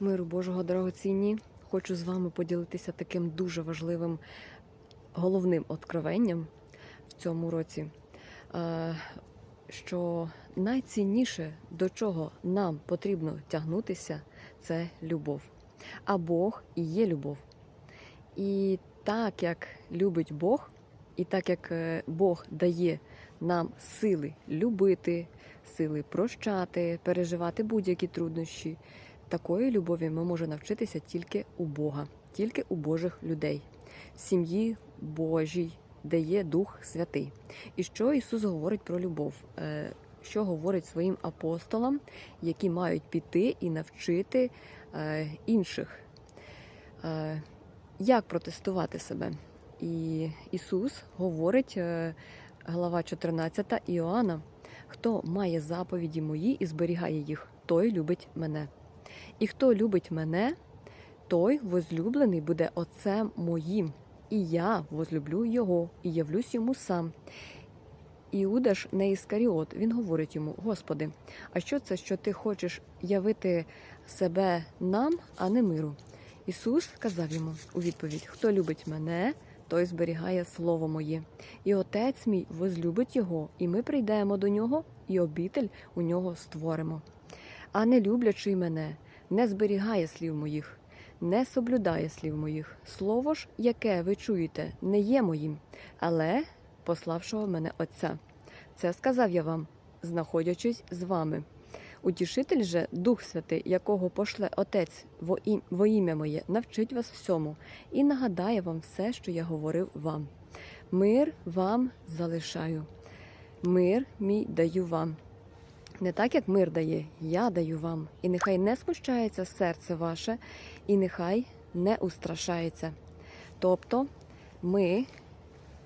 Миру Божого дорогоцінні. Хочу з вами поділитися таким дуже важливим головним откровенням в цьому році, що найцінніше, до чого нам потрібно тягнутися, це любов. А Бог і є любов. І так як любить Бог, і так як е, Бог дає нам сили любити, сили прощати, переживати будь-які труднощі, такої любові ми можемо навчитися тільки у Бога, тільки у Божих людей, в сім'ї Божій, де є Дух Святий. І що Ісус говорить про любов? Е, Що говорить своїм апостолам, які мають піти і навчити е, інших, Е, як протестувати себе? І Ісус говорить, глава 14 Іоанна, хто має заповіді мої і зберігає їх, той любить мене. І хто любить мене, той возлюблений буде отцем моїм, і я возлюблю його, і явлюсь йому сам. Іуда ж не Іскаріот, він говорить йому: Господи, а що це, що ти хочеш явити себе нам, а не миру? Ісус сказав йому у відповідь: Хто любить мене, той зберігає слово моє, і отець мій возлюбить його, і ми прийдемо до нього, і обітель у нього створимо. А не люблячий мене, не зберігає слів моїх, не соблюдає слів моїх. Слово ж, яке ви чуєте, не є моїм, але пославшого мене Отця. Це сказав я вам, знаходячись з вами. Утішитель же, Дух Святий, якого пошле Отець во ім- во ім'я моє, навчить вас всьому і нагадає вам все, що я говорив вам. Мир вам залишаю, мир мій даю вам. Не так, як мир дає, я даю вам, і нехай не смущається серце ваше, і нехай не устрашається. Тобто ми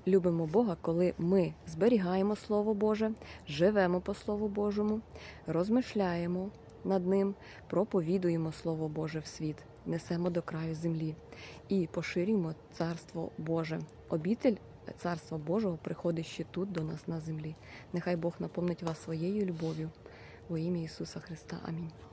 любимо Бога, коли ми зберігаємо Слово Боже, живемо по Слову Божому, розмишляємо над ним, проповідуємо Слово Боже в світ, несемо до краю землі і поширюємо Царство Боже. Обітель Царства Божого приходить ще тут до нас на землі. Нехай Бог наповнить вас своєю любов'ю. Во ім'я Ісуса Христа. Амінь.